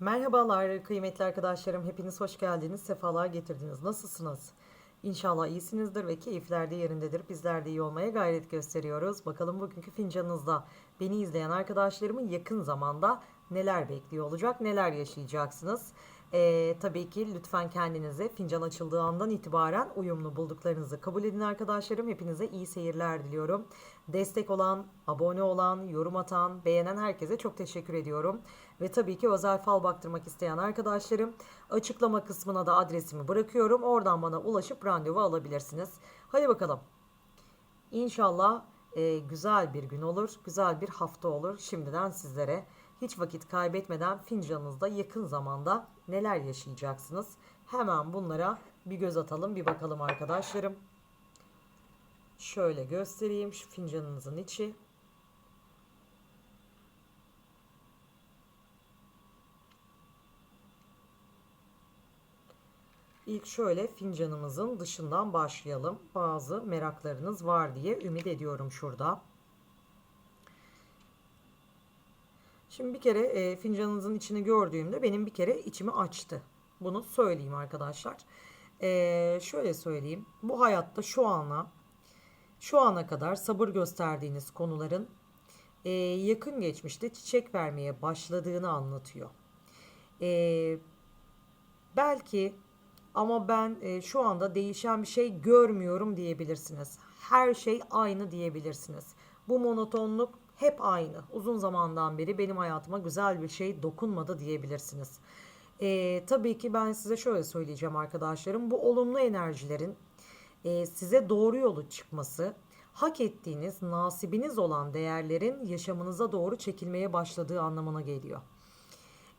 Merhabalar kıymetli arkadaşlarım. Hepiniz hoş geldiniz. Sefalar getirdiniz. Nasılsınız? İnşallah iyisinizdir ve keyifler de yerindedir. Bizler de iyi olmaya gayret gösteriyoruz. Bakalım bugünkü fincanınızda beni izleyen arkadaşlarımın yakın zamanda neler bekliyor olacak, neler yaşayacaksınız. Ee, tabii ki lütfen kendinize fincan açıldığı andan itibaren uyumlu bulduklarınızı kabul edin arkadaşlarım. Hepinize iyi seyirler diliyorum. Destek olan, abone olan, yorum atan, beğenen herkese çok teşekkür ediyorum. Ve tabii ki özel fal baktırmak isteyen arkadaşlarım açıklama kısmına da adresimi bırakıyorum. Oradan bana ulaşıp randevu alabilirsiniz. Hadi bakalım. İnşallah e, güzel bir gün olur, güzel bir hafta olur. Şimdiden sizlere hiç vakit kaybetmeden fincanınızda yakın zamanda neler yaşayacaksınız? Hemen bunlara bir göz atalım, bir bakalım arkadaşlarım. Şöyle göstereyim şu fincanınızın içi. İlk şöyle fincanımızın dışından başlayalım. Bazı meraklarınız var diye ümit ediyorum şurada. Şimdi bir kere e, fincanınızın içini gördüğümde benim bir kere içimi açtı. Bunu söyleyeyim arkadaşlar. E, şöyle söyleyeyim. Bu hayatta şu ana şu ana kadar sabır gösterdiğiniz konuların e, yakın geçmişte çiçek vermeye başladığını anlatıyor. E, belki ama ben e, şu anda değişen bir şey görmüyorum diyebilirsiniz. Her şey aynı diyebilirsiniz. Bu monotonluk hep aynı. Uzun zamandan beri benim hayatıma güzel bir şey dokunmadı diyebilirsiniz. E, tabii ki ben size şöyle söyleyeceğim arkadaşlarım. Bu olumlu enerjilerin e, size doğru yolu çıkması, hak ettiğiniz, nasibiniz olan değerlerin yaşamınıza doğru çekilmeye başladığı anlamına geliyor.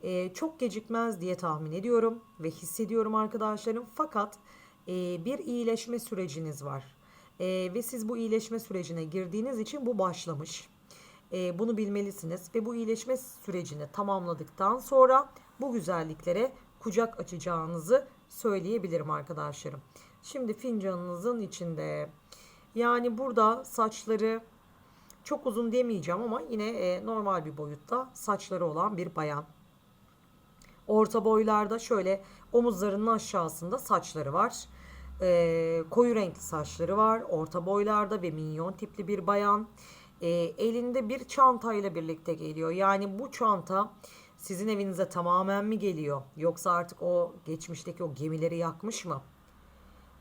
Ee, çok gecikmez diye tahmin ediyorum ve hissediyorum arkadaşlarım. Fakat e, bir iyileşme süreciniz var. E, ve siz bu iyileşme sürecine girdiğiniz için bu başlamış. E, bunu bilmelisiniz ve bu iyileşme sürecini tamamladıktan sonra bu güzelliklere kucak açacağınızı söyleyebilirim arkadaşlarım. Şimdi fincanınızın içinde yani burada saçları çok uzun demeyeceğim ama yine e, normal bir boyutta saçları olan bir bayan. Orta boylarda şöyle omuzlarının aşağısında saçları var. Ee, koyu renkli saçları var. Orta boylarda ve minyon tipli bir bayan. Ee, elinde bir çantayla birlikte geliyor. Yani bu çanta sizin evinize tamamen mi geliyor? Yoksa artık o geçmişteki o gemileri yakmış mı?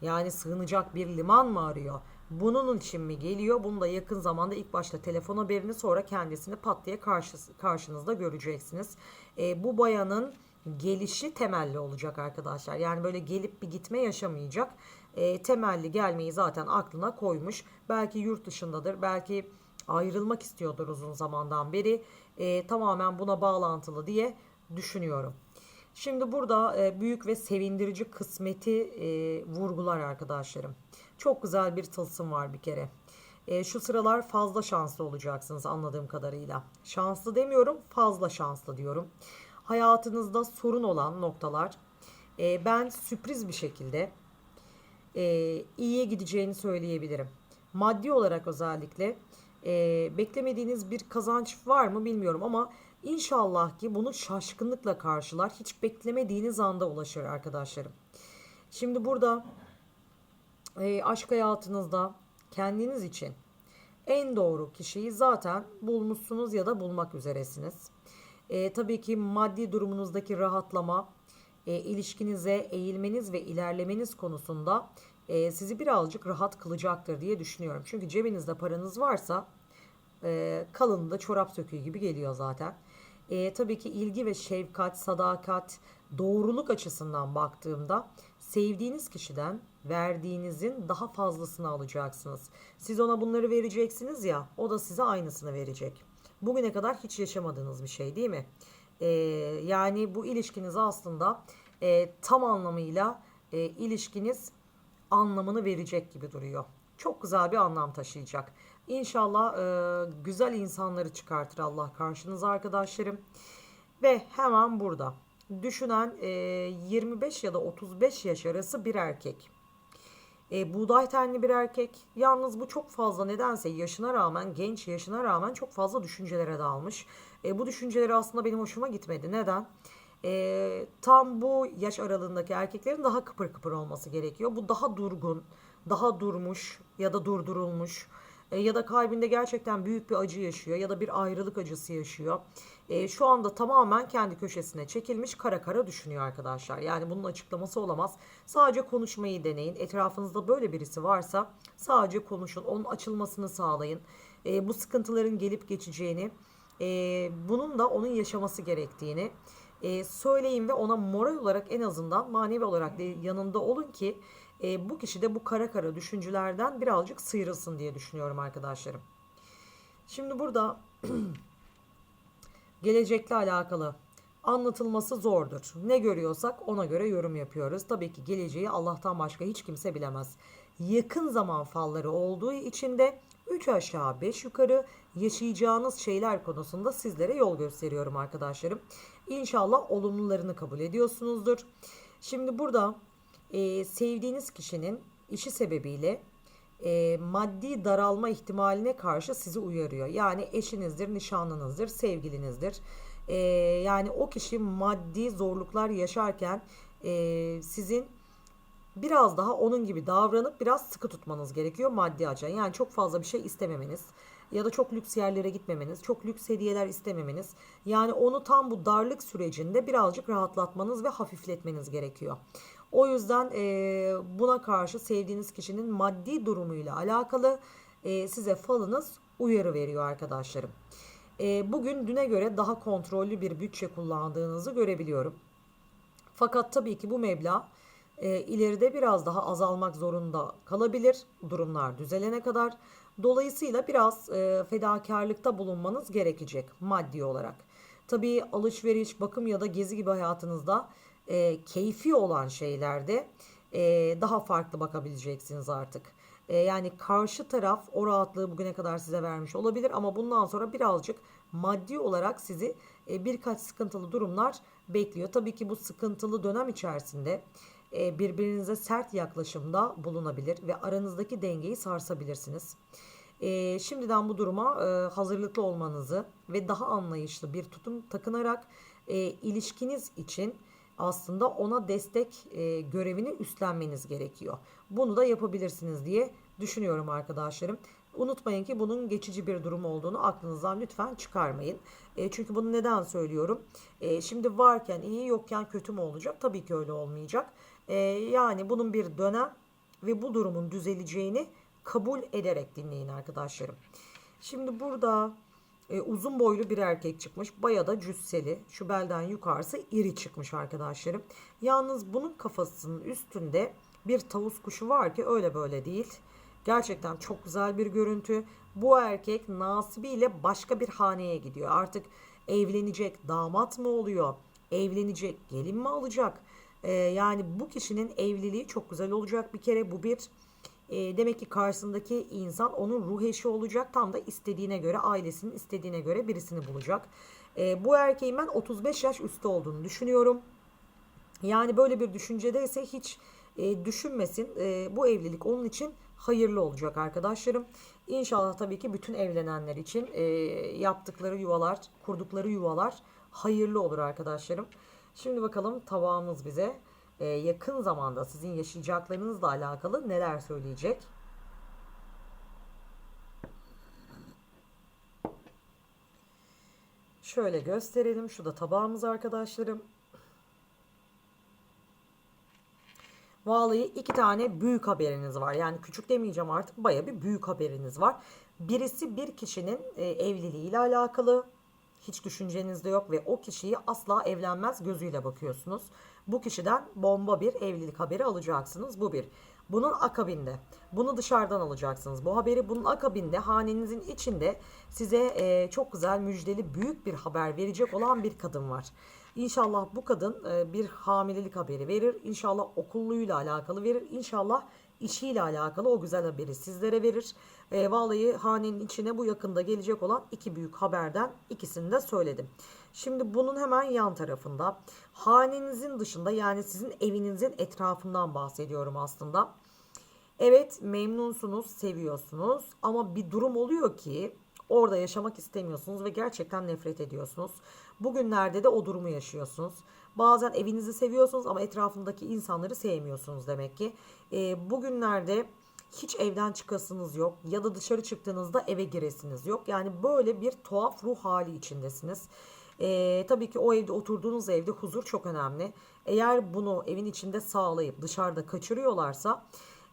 Yani sığınacak bir liman mı arıyor? Bunun için mi geliyor? Bunu da yakın zamanda ilk başta telefon haberini sonra kendisini pat diye karşı, karşınızda göreceksiniz. E, bu bayanın gelişi temelli olacak arkadaşlar. Yani böyle gelip bir gitme yaşamayacak. E, temelli gelmeyi zaten aklına koymuş. Belki yurt dışındadır. Belki ayrılmak istiyordur uzun zamandan beri. E, tamamen buna bağlantılı diye düşünüyorum. Şimdi burada e, büyük ve sevindirici kısmeti e, vurgular arkadaşlarım. Çok güzel bir tılsım var bir kere. E, şu sıralar fazla şanslı olacaksınız anladığım kadarıyla. Şanslı demiyorum, fazla şanslı diyorum. Hayatınızda sorun olan noktalar e, ben sürpriz bir şekilde e, iyiye gideceğini söyleyebilirim. Maddi olarak özellikle e, beklemediğiniz bir kazanç var mı bilmiyorum ama İnşallah ki bunu şaşkınlıkla karşılar. Hiç beklemediğiniz anda ulaşır arkadaşlarım. Şimdi burada e, aşk hayatınızda kendiniz için en doğru kişiyi zaten bulmuşsunuz ya da bulmak üzeresiniz. E, tabii ki maddi durumunuzdaki rahatlama, e, ilişkinize eğilmeniz ve ilerlemeniz konusunda e, sizi birazcık rahat kılacaktır diye düşünüyorum. Çünkü cebinizde paranız varsa e, kalın da çorap söküğü gibi geliyor zaten. E, tabii ki ilgi ve şefkat, sadakat, doğruluk açısından baktığımda sevdiğiniz kişiden verdiğinizin daha fazlasını alacaksınız. Siz ona bunları vereceksiniz ya, o da size aynısını verecek. Bugüne kadar hiç yaşamadığınız bir şey değil mi? E, yani bu ilişkiniz aslında e, tam anlamıyla e, ilişkiniz anlamını verecek gibi duruyor. Çok güzel bir anlam taşıyacak. İnşallah e, güzel insanları çıkartır Allah karşınıza arkadaşlarım. Ve hemen burada düşünen e, 25 ya da 35 yaş arası bir erkek. E, buğday tenli bir erkek. Yalnız bu çok fazla nedense yaşına rağmen, genç yaşına rağmen çok fazla düşüncelere dalmış. E, bu düşünceleri aslında benim hoşuma gitmedi. Neden? E, tam bu yaş aralığındaki erkeklerin daha kıpır kıpır olması gerekiyor. Bu daha durgun, daha durmuş ya da durdurulmuş e, ya da kalbinde gerçekten büyük bir acı yaşıyor ya da bir ayrılık acısı yaşıyor. E, şu anda tamamen kendi köşesine çekilmiş kara kara düşünüyor arkadaşlar. Yani bunun açıklaması olamaz. Sadece konuşmayı deneyin. Etrafınızda böyle birisi varsa sadece konuşun. Onun açılmasını sağlayın. E, bu sıkıntıların gelip geçeceğini, e, bunun da onun yaşaması gerektiğini e, söyleyin ve ona moral olarak en azından manevi olarak da yanında olun ki e, bu kişi de bu kara kara düşüncelerden birazcık sıyrılsın diye düşünüyorum arkadaşlarım. Şimdi burada gelecekle alakalı anlatılması zordur. Ne görüyorsak ona göre yorum yapıyoruz. Tabii ki geleceği Allah'tan başka hiç kimse bilemez. Yakın zaman falları olduğu için de 3 aşağı 5 yukarı yaşayacağınız şeyler konusunda sizlere yol gösteriyorum arkadaşlarım. İnşallah olumlularını kabul ediyorsunuzdur. Şimdi burada e, sevdiğiniz kişinin işi sebebiyle e, maddi daralma ihtimaline karşı sizi uyarıyor. Yani eşinizdir, nişanlınızdır, sevgilinizdir. E, yani o kişi maddi zorluklar yaşarken e, sizin biraz daha onun gibi davranıp biraz sıkı tutmanız gerekiyor maddi açıdan. Yani çok fazla bir şey istememeniz ya da çok lüks yerlere gitmemeniz, çok lüks hediyeler istememeniz. Yani onu tam bu darlık sürecinde birazcık rahatlatmanız ve hafifletmeniz gerekiyor. O yüzden e, buna karşı sevdiğiniz kişinin maddi durumuyla alakalı e, size falınız uyarı veriyor arkadaşlarım. E, bugün düne göre daha kontrollü bir bütçe kullandığınızı görebiliyorum. Fakat tabii ki bu meblağ e, ileride biraz daha azalmak zorunda kalabilir durumlar düzelene kadar. Dolayısıyla biraz e, fedakarlıkta bulunmanız gerekecek maddi olarak. Tabii alışveriş, bakım ya da gezi gibi hayatınızda e, keyfi olan şeylerde e, daha farklı bakabileceksiniz artık. E, yani karşı taraf o rahatlığı bugüne kadar size vermiş olabilir ama bundan sonra birazcık maddi olarak sizi e, birkaç sıkıntılı durumlar bekliyor. Tabii ki bu sıkıntılı dönem içerisinde birbirinize sert yaklaşımda bulunabilir ve aranızdaki dengeyi sarsabilirsiniz. E, şimdiden bu duruma e, hazırlıklı olmanızı ve daha anlayışlı bir tutum takınarak e, ilişkiniz için aslında ona destek e, görevini üstlenmeniz gerekiyor. Bunu da yapabilirsiniz diye düşünüyorum arkadaşlarım. Unutmayın ki bunun geçici bir durum olduğunu aklınızdan lütfen çıkarmayın. E, çünkü bunu neden söylüyorum? E, şimdi varken iyi yokken kötü mü olacak? Tabii ki öyle olmayacak. E, yani bunun bir dönem ve bu durumun düzeleceğini kabul ederek dinleyin arkadaşlarım. Şimdi burada e, uzun boylu bir erkek çıkmış. Baya da cüsseli. Şu belden yukarısı iri çıkmış arkadaşlarım. Yalnız bunun kafasının üstünde bir tavus kuşu var ki öyle böyle değil. Gerçekten çok güzel bir görüntü. Bu erkek nasibiyle başka bir haneye gidiyor. Artık evlenecek damat mı oluyor? Evlenecek gelin mi alacak? Ee, yani bu kişinin evliliği çok güzel olacak bir kere. Bu bir e, demek ki karşısındaki insan onun ruh eşi olacak. Tam da istediğine göre, ailesinin istediğine göre birisini bulacak. E, bu erkeğin ben 35 yaş üstü olduğunu düşünüyorum. Yani böyle bir düşüncedeyse hiç e, düşünmesin. E, bu evlilik onun için hayırlı olacak arkadaşlarım. İnşallah tabii ki bütün evlenenler için e, yaptıkları yuvalar, kurdukları yuvalar hayırlı olur arkadaşlarım. Şimdi bakalım tabağımız bize e, yakın zamanda sizin yaşayacaklarınızla alakalı neler söyleyecek? Şöyle gösterelim. Şu da tabağımız arkadaşlarım. Vallahi iki tane büyük haberiniz var. Yani küçük demeyeceğim artık baya bir büyük haberiniz var. Birisi bir kişinin e, evliliğiyle alakalı. Hiç düşüncenizde yok ve o kişiyi asla evlenmez gözüyle bakıyorsunuz. Bu kişiden bomba bir evlilik haberi alacaksınız. Bu bir. Bunun akabinde bunu dışarıdan alacaksınız. Bu haberi bunun akabinde hanenizin içinde size e, çok güzel müjdeli büyük bir haber verecek olan bir kadın var. İnşallah bu kadın e, bir hamilelik haberi verir. İnşallah okulluyla alakalı verir. İnşallah işiyle alakalı o güzel haberi sizlere verir. E, vallahi hanenin içine bu yakında gelecek olan iki büyük haberden ikisini de söyledim. Şimdi bunun hemen yan tarafında hanenizin dışında yani sizin evinizin etrafından bahsediyorum aslında. Evet memnunsunuz, seviyorsunuz ama bir durum oluyor ki orada yaşamak istemiyorsunuz ve gerçekten nefret ediyorsunuz. Bugünlerde de o durumu yaşıyorsunuz. Bazen evinizi seviyorsunuz ama etrafındaki insanları sevmiyorsunuz demek ki. E, bugünlerde hiç evden çıkasınız yok ya da dışarı çıktığınızda eve giresiniz yok. Yani böyle bir tuhaf ruh hali içindesiniz. Ee, tabii ki o evde oturduğunuz evde huzur çok önemli. Eğer bunu evin içinde sağlayıp dışarıda kaçırıyorlarsa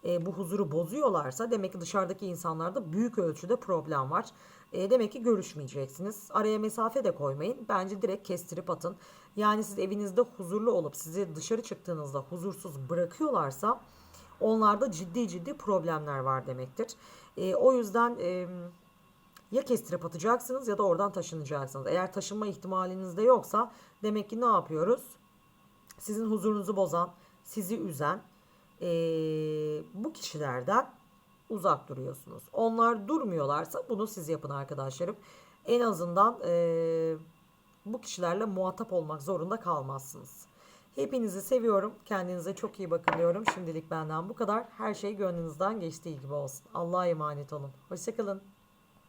e, bu huzuru bozuyorlarsa demek ki dışarıdaki insanlarda büyük ölçüde problem var. E, demek ki görüşmeyeceksiniz. Araya mesafe de koymayın. Bence direkt kestirip atın. Yani siz evinizde huzurlu olup sizi dışarı çıktığınızda huzursuz bırakıyorlarsa onlarda ciddi ciddi problemler var demektir. E, o yüzden e, ya kestirip atacaksınız ya da oradan taşınacaksınız. Eğer taşınma ihtimaliniz de yoksa demek ki ne yapıyoruz? Sizin huzurunuzu bozan, sizi üzen e, bu kişilerden uzak duruyorsunuz. Onlar durmuyorlarsa bunu siz yapın arkadaşlarım. En azından e, bu kişilerle muhatap olmak zorunda kalmazsınız. Hepinizi seviyorum. Kendinize çok iyi bakın diyorum. Şimdilik benden bu kadar. Her şey gönlünüzden geçtiği gibi olsun. Allah'a emanet olun. Hoşçakalın.